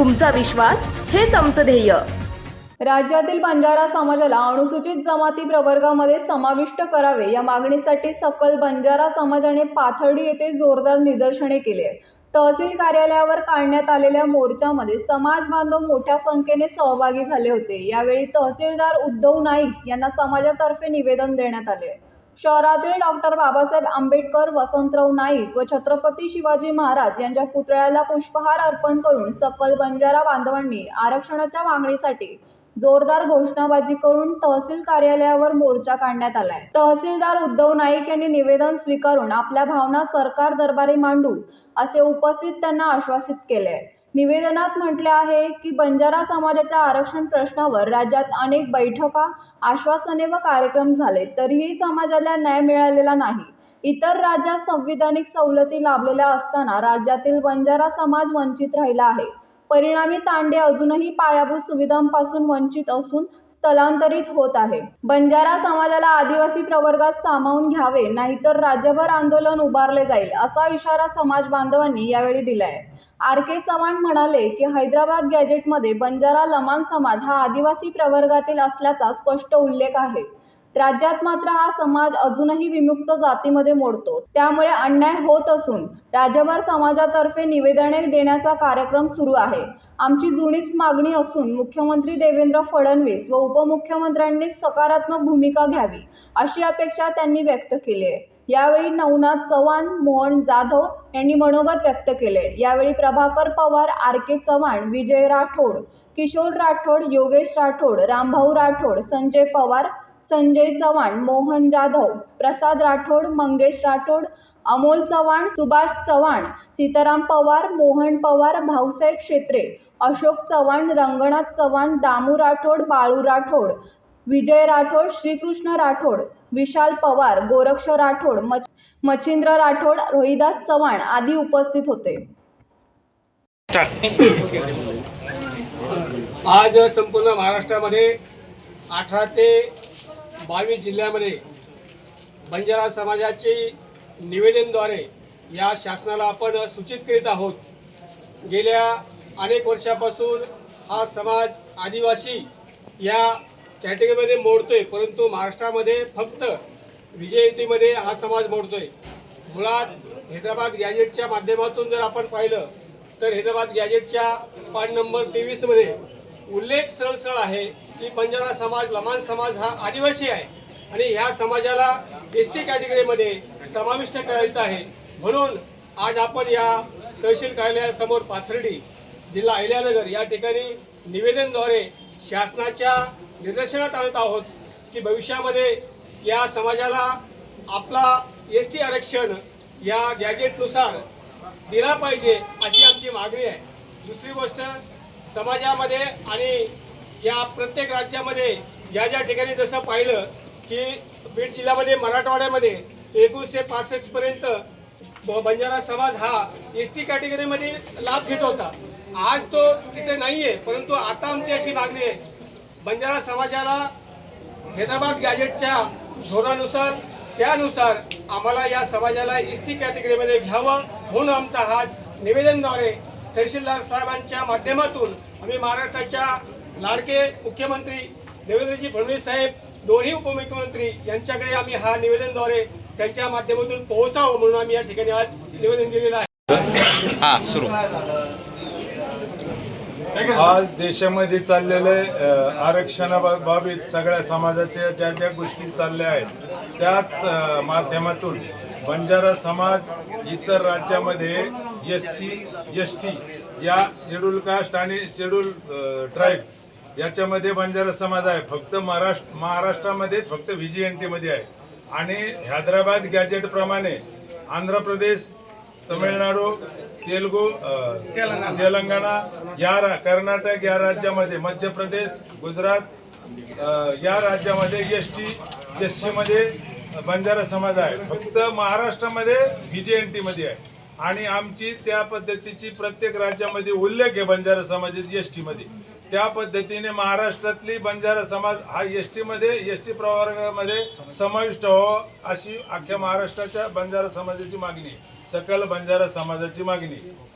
तुमचा विश्वास हेच आमचं ध्येय. राज्यातील बंजारा समाजाला अनुसूचित जमाती प्रवर्गामध्ये समाविष्ट करावे या मागणीसाठी सकल बंजारा समाजाने पाथर्डी येथे जोरदार निदर्शने केली आहेत. तहसील कार्यालयावर काढण्यात आलेल्या मोर्चामध्ये समाज बांधव मोठ्या संख्येने सहभागी झाले होते. यावेळी तहसीलदार उद्धव नाईक यांना समाजातर्फे निवेदन देण्यात आले. शहरातील डॉक्टर बाबासाहेब आंबेडकर वसंतराव नाईक व छत्रपती शिवाजी महाराज यांच्या पुतळ्याला पुष्पहार अर्पण करून सकल बंजारा बांधवांनी आरक्षणाच्या मागणीसाठी जोरदार घोषणाबाजी करून तहसील कार्यालयावर मोर्चा काढण्यात आलाय. तहसीलदार उद्धव नाईक यांनी निवेदन स्वीकारून आपल्या भावना सरकार दरबारी मांडू असे उपस्थित त्यांना आश्वासित केले निवेदनात म्हटले आहे की बंजारा समाजाच्या आरक्षण प्रश्नावर राज्यात अनेक बैठका आश्वासने व कार्यक्रम झाले तरीही समाजाला न्याय मिळालेला नाही. इतर राज्यात संविधानिक सवलती लाभलेल्या असताना राज्यातील बंजारा समाज वंचित राहिला आहे. परिणामी तांडे अजूनही पायाभूत सुविधांपासून वंचित असून स्थलांतरित होत आहे. बंजारा समाजाला आदिवासी प्रवर्गात सामावून घ्यावे नाहीतर राज्यभर आंदोलन उभारले जाईल असा इशारा समाज बांधवांनी यावेळी दिला आहे आर के चव्हाण म्हणाले की हैदराबाद गॅजेटमध्ये बंजारा लमाण समाज हा आदिवासी प्रवर्गातील असल्याचा स्पष्ट उल्लेख आहे. राज्यात मात्र हा समाज अजूनही विमुक्त जातीमध्ये मोडतो. त्यामुळे अन्याय होत असून राज्यभर समाजातर्फे निवेदने देण्याचा कार्यक्रम सुरू आहे. आमची जुनीच मागणी असून मुख्यमंत्री देवेंद्र फडणवीस व उपमुख्यमंत्र्यांनी सकारात्मक भूमिका घ्यावी अशी अपेक्षा त्यांनी व्यक्त केली आहे. यावेळी नवनाथ चव्हाण मोहन जाधव यांनी मनोगत व्यक्त केले. यावेळी प्रभाकर पवार आर के चव्हाण विजय राठोड किशोर राठोड योगेश राठोड रामभाऊ राठोड संजय पवार संजय चव्हाण मोहन जाधव प्रसाद राठोड मंगेश राठोड अमोल चव्हाण सुभाष चव्हाण सीताराम पवार मोहन पवार भाऊसाहेब शेत्रे अशोक चव्हाण रंगनाथ चव्हाण दामू राठोड बाळू राठोड विजय राठोड श्रीकृष्ण राठोड विशाल पवार गोरक्ष राठोड मच मच्छिंद्र राठोड रोहिदास चव्हाण आदी उपस्थित होते. आज संपूर्ण महाराष्ट्रामध्ये अठरा ते बावीस जिल्ह्यामध्ये बंजारा समाजाची निवेदनद्वारे या शासनाला आपण सूचित करीत आहोत. गेल्या अनेक वर्षापासून हा समाज आदिवासी या कॅटेगरीमध्ये मोडतोय परंतु महाराष्ट्रामध्ये फक्त विजयंतीमध्ये हा समाज मोडतोय. मुळात हैदराबाद गॅजेटच्या माध्यमातून जर आपण पाहिलं तर हैदराबाद गॅजेटच्या पान नंबर तेवीसमध्ये उल्लेख सरळ सरळ आहे की बंजारा समाज लमान समाज हा आदिवासी आहे. आणि ह्या समाजाला एस टी कॅटेगरीमध्ये समाविष्ट करायचं आहे. म्हणून आज आपण या तहसील कार्यालयासमोर पाथर्डी जिल्हा अहिल्यानगर या ठिकाणी निवेदनद्वारे शासनाच्या निदर्शनात आणत आहोत की भविष्यामध्ये या समाजाला आपला एस टी आरक्षण या गॅजेटनुसार दिला पाहिजे अशी आमची मागणी आहे. दुसरी गोष्ट समाजामध्ये आणि या प्रत्येक राज्यामध्ये ज्या ज्या ठिकाणी जसं पाहिलं की बीड जिल्ह्यामध्ये मराठवाड्यामध्ये एकोणीसशे पासष्टपर्यंत ब- बंजारा समाज हा एस टी कॅटेगरीमध्ये लाभ घेत होता. आज तो तिथे नाहीये परंतु आता आमची अशी मागणी आहे. बंजारा समाजाला हैदराबाद गॅजेटच्या धोरणानुसार त्यानुसार आम्हाला या समाजाला एस टी कॅटेगरीमध्ये घ्यावं म्हणून आमचा आज निवेदनद्वारे तहसीलदार साहेबांच्या माध्यमातून आम्ही महाराष्ट्राच्या लाडके मुख्यमंत्री देवेंद्रजी फडणवीस साहेब दोन्ही उपमुख्यमंत्री यांच्याकडे आम्ही हा निवेदनद्वारे त्यांच्या माध्यमातून पोहोचावं म्हणून आम्ही या ठिकाणी आज निवेदन दिलेलं आहे. हा सुरू. आज देशामध्ये चाललेले आरक्षणाबाबत सगळ्या समाजाच्या ज्या ज्या गोष्टी चालल्या आहेत त्याच माध्यमातून बंजारा समाज इतर राज्यामध्ये एस सी एस टी या शेड्यूल कास्ट आणि शेड्यूल ट्राईब याच्यामध्ये बंजारा समाज आहे. फक्त महाराष्ट्र महाराष्ट्रामध्ये फक्त व्ही जी एन टीमध्ये आहे. आणि हैदराबाद गॅजेटप्रमाणे आंध्र प्रदेश तमिळनाडू तेलगू तेलंगणा. या कर्नाटक या राज्यामध्ये मध्य प्रदेश गुजरात या राज्यामध्ये एस टी एस सी मध्ये बंजारा समाज आहे. फक्त महाराष्ट्रामध्ये व्ही मध्ये आहे. आणि आमची त्या पद्धतीची प्रत्येक राज्यामध्ये उल्लेख आहे बंजारा समाजाची एस टी मध्ये त्या पद्धतीने महाराष्ट्रातली बंजारा समाज हा एस टीमध्ये एस टी प्रवर्गामध्ये समाविष्ट हो अशी अख्ख्या महाराष्ट्राच्या बंजारा समाजाची मागणी सकल बंजारा समाजाची मागणी आहे.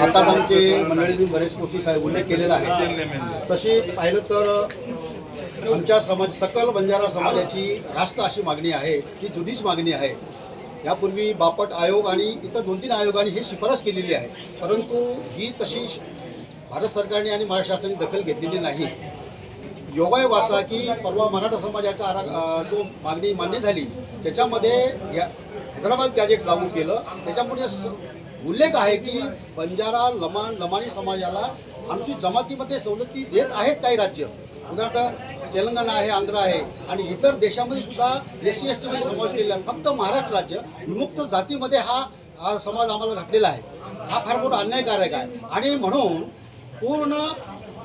आताच आमचे मंडळींनी बरेच गोष्टी साहेब उल्लेख केलेला आहे. तशी पाहिलं तर आमच्या समाज सकल बंजारा समाजाची रास्त अशी मागणी आहे ही जुनीच मागणी आहे. यापूर्वी बापट आयोग आणि इतर दोन तीन आयोगांनी ही शिफारस केलेली आहे. परंतु ही तशी भारत सरकारने आणि महाराष्ट्र शासनाने दखल घेतलेली नाही. योगायोग वासा की परवा मराठा समाजाचा आरा जो मागणी मान्य झाली त्याच्यामध्ये या हैदराबाद गॅजेट लागू केलं. त्याच्यामुळे उल्लेख आहे की बंजारा लमान लमाणी समाजाला अनुसूचित जमातीमध्ये सवलती देत आहेत काही राज्य. उदाहरणार्थ तेलंगणा आहे आंध्र आहे आणि इतर देशामध्ये सुद्धा एस सी एस टीमध्ये समावेश केलेला आहे. फक्त महाराष्ट्र राज्य विमुक्त जातीमध्ये हा हा समाज आम्हाला घातलेला आहे. हा फार मोठा अन्यायकारक आहे. आणि म्हणून पूर्ण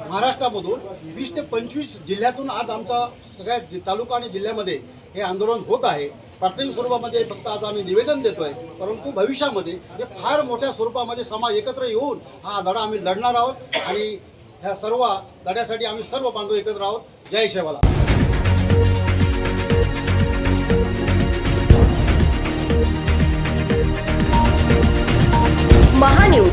महाराष्ट्रामधून वीस ते पंचवीस जिल्ह्यातून आज आमचा सगळ्या तालुका आणि जिल्ह्यामध्ये हे आंदोलन होत आहे. प्राथमिक स्वरूपामध्ये फक्त आज आम्ही निवेदन देतो आहे परंतु भविष्यामध्ये हे फार मोठ्या स्वरूपामध्ये समाज एकत्र येऊन हा लढा आम्ही लढणार आहोत आणि ह्या सर्व लढ्यासाठी आम्ही सर्व बांधव एकत्र आहोत. जय शेवाला. महान्यूज